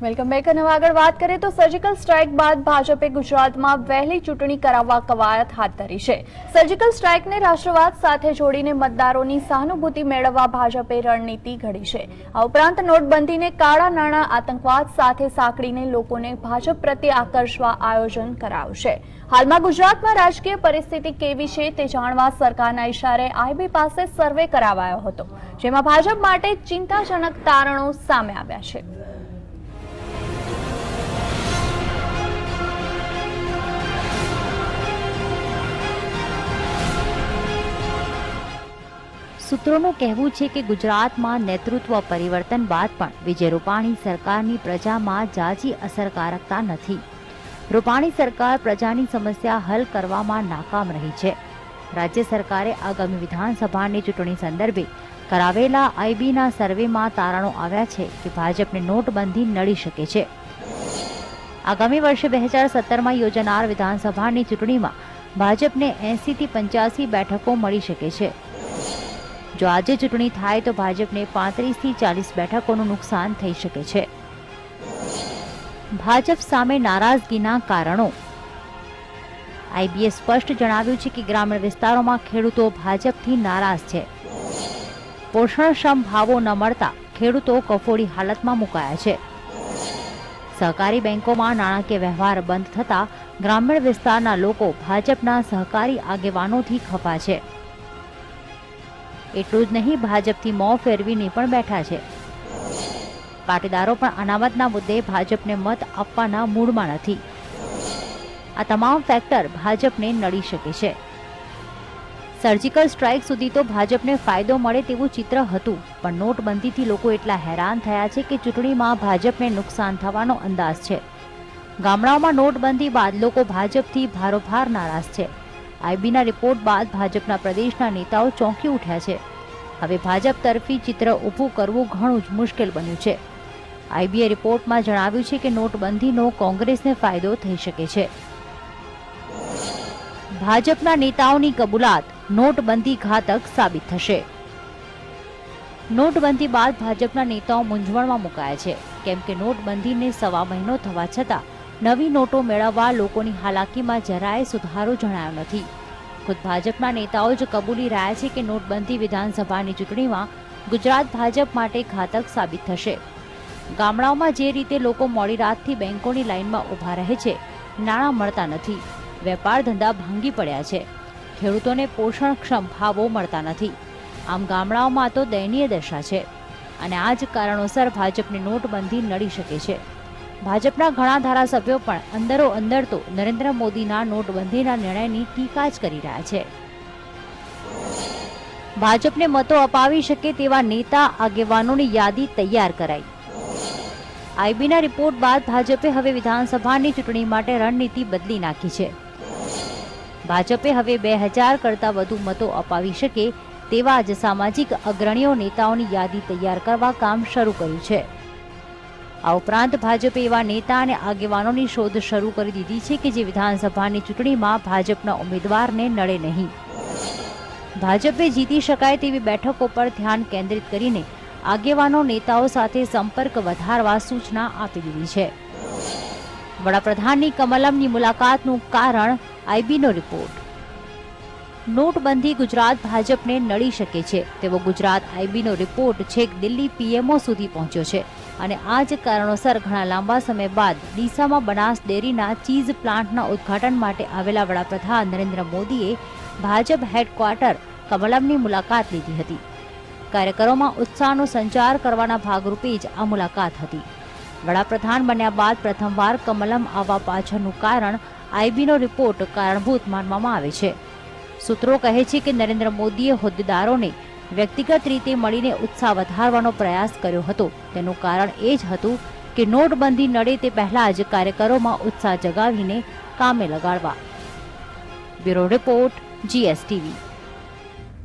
Welcome back અને આગળ વાત કરીએ તો સર્જિકલ સ્ટ્રાઇક બાદ ભાજપે ગુજરાતમાં વહેલી ચૂંટણી કરાવવા કવાયત હાથ ધરી છે. સર્જિકલ સ્ટ્રાઇકને રાષ્ટ્રવાદ સાથે જોડીને મતદારોની સહાનુભૂતિ મેળવવા ભાજપે રણનીતિ ઘડી છે. આ ઉપરાંત નોટબંધીને કાળા નાણાં આતંકવાદ સાથે સાંકળીને લોકોને ભાજપ પ્રત્યે આકર્ષવા આયોજન કરાવશે. હાલમાં ગુજરાતમાં રાજકીય પરિસ્થિતિ કેવી છે તે જાણવા સરકારના ઇશારે આઈબી પાસે સર્વે કરાવાયો હતો, જેમાં ભાજપ માટે ચિંતાજનક તારણો સામે આવ્યા છે. સૂત્રોનું કહેવું છે કે ગુજરાતમાં નેતૃત્વ પરિવર્તન બાદ પણ વિજય રૂપાણી સરકારની પ્રજામાં જાજી અસરકારકતા નથી. રૂપાણી સરકાર પ્રજાની સમસ્યા હલ કરવામાં નાકામ રહી છે. રાજ્ય સરકારે આગામી વિધાનસભાની ચૂંટણી સંદર્ભે કરાવેલા આઈબીના સર્વેમાં તારણો આવ્યા છે કે ભાજપને નોટબંધી નડી શકે છે. આગામી વર્ષે બે હજાર સત્તરમાં યોજાનાર વિધાનસભાની ચૂંટણીમાં ભાજપને એંસીથી પંચ્યાસી બેઠકો મળી શકે છે. જો આજે ચૂંટણી થાય તો ભાજપને પાંત્રીસથી ચાલીસ બેઠકોનું નુકસાન થઈ શકે છે. ભાજપ સામે નારાજગીના કારણો. આઈબીએ સ્પષ્ટ જણાવ્યું છે કે ગ્રામીણ વિસ્તારોમાં ખેડૂતો ભાજપથી નારાજ છે. પોષણક્ષમ ભાવો ન મળતા ખેડૂતો કફોડી હાલતમાં મુકાયા છે. સહકારી બેંકોમાં નાણાકીય વ્યવહાર બંધ થતા ગ્રામીણ વિસ્તારના લોકો ભાજપના સહકારી આગેવાનોથી ખફા છે. એટલું જ નહીં, ભાજપથી મોં ફેરવીને પણ બેઠા છે. પાટીદારો પણ અનામતના મુદ્દે ભાજપને મત આપવાના મૂડમાં નથી. આ તમામ ફેક્ટર ભાજપને નડી શકે છે. સર્જિકલ સ્ટ્રાઇક સુધી તો ભાજપને ફાયદો મળે તેવું ચિત્ર હતું, પણ નોટબંધીથી લોકો એટલા હેરાન થયા છે કે ચૂંટણીમાં ભાજપને નુકસાન થવાનો અંદાજ છે. ગામડાઓમાં નોટબંધી બાદ લોકો ભાજપથી ભારોભાર નારાજ છે. આઈબીના રિપોર્ટ બાદ ભાજપના પ્રદેશના નેતાઓ ચોંકી ઉઠ્યા છે. હવે ભાજપ તરફી ચિત્ર ઊભું કરવું ઘણું જ મુશ્કેલ બન્યું છે. આઈબીએ રિપોર્ટમાં જણાવ્યું છે કે નોટબંધીનો કોંગ્રેસને ફાયદો થઈ શકે છે. ભાજપના નેતાઓની કબૂલાત નોટબંધી ઘાતક સાબિત થશે. નોટબંધી બાદ ભાજપના નેતાઓ મૂંઝવણમાં મુકાયા છે. કેમ કે નોટબંધીને સવા મહિનો થવા છતાં નવી નોટો મેળવવા લોકોની હાલાકીમાં જરાય સુધારો જણાયો નથી. ખુદ ભાજપના નેતાઓ જ કબૂલી રહ્યા છે કે નોટબંધી વિધાનસભાની ચૂંટણીમાં ગુજરાત ભાજપ માટે ઘાતક સાબિત થશે. ગામડાઓમાં જે રીતે લોકો મોડી રાતથી બેંકોની લાઇનમાં ઊભા રહે છે, નાણાં મળતા નથી. વેપાર ધંધા ભાંગી પડ્યા છે. ખેડૂતોને પોષણક્ષમ ભાવો મળતા નથી. આમ ગામડાઓમાં તો દયનીય દશા છે. અને આ જ કારણોસર ભાજપને નોટબંધી નડી શકે છે. ભાજપના ઘણા ધારાસભ્યો પણ અંદરો અંદર તો નરેન્દ્ર મોદીના નોટબંધીના નિર્ણયની ટીકા જ કરી રહ્યા છે. ભાજપને મતો અપાવી શકે તેવા નેતા આગેવાનોની યાદી તૈયાર કરાઈ. આઈબીના રિપોર્ટ બાદ ભાજપે હવે વિધાનસભાની ચૂંટણી માટે રણનીતિ બદલી નાખી છે. ભાજપે હવે બે હજાર કરતાં વધુ મતો અપાવી શકે તેવા જ સામાજિક અગ્રણીઓ નેતાઓની યાદી તૈયાર કરવા કામ શરૂ કર્યું છે. આ ઉપરાંત ભાજપે એવા નેતા અને આગેવાનોની શોધ શરૂ કરી દીધી છે કે જે વિધાનસભાની ચૂંટણીમાં ભાજપના ઉમેદવારને નડે નહીં. ભાજપે જીતી શકાય તેવી બેઠકો પર ધ્યાન કેન્દ્રિત કરીને આગેવાનો નેતાઓ સાથે સંપર્ક વધારવા સૂચના આપી દીધી છે. વડાપ્રધાનની કમલમની મુલાકાતનું કારણ આઈબીનો રિપોર્ટ. નોટબંધી ગુજરાત ભાજપને નડી શકે છે તેવો ગુજરાત આઈબીનો રિપોર્ટ છેક દિલ્હી પીએમઓ સુધી પહોંચ્યો છે. અને આ જ કારણોસર ઘણા લાંબા સમય બાદ ડીસામાં બનાસ ડેરીના ચીઝ પ્લાન્ટના ઉદ્ઘાટન માટે આવેલા વડાપ્રધાન નરેન્દ્ર મોદીએ ભાજપ હેડક્વાર્ટર કમલમની મુલાકાત લીધી હતી. કાર્યકરોમાં ઉત્સાહનો સંચાર કરવાના ભાગરૂપે જ આ મુલાકાત હતી. વડાપ્રધાન બન્યા બાદ પ્રથમવાર કમલમ આવવા પાછળનું કારણ આઈબીનો રિપોર્ટ કારણભૂત માનવામાં આવે છે. સૂત્રો કહે છે કે નરેન્દ્ર મોદીએ હોદ્દેદારોને વ્યક્તિગત રીતે મળીને ઉત્સાહ વધારવાનો પ્રયાસ કર્યો હતો. તેનું કારણ એ જ હતું કે નોટબંધી નડે તે પહેલા જ કાર્યકરોમાં ઉત્સાહ જગાવીને કામે લગાડવા. Bureau report, GSTV.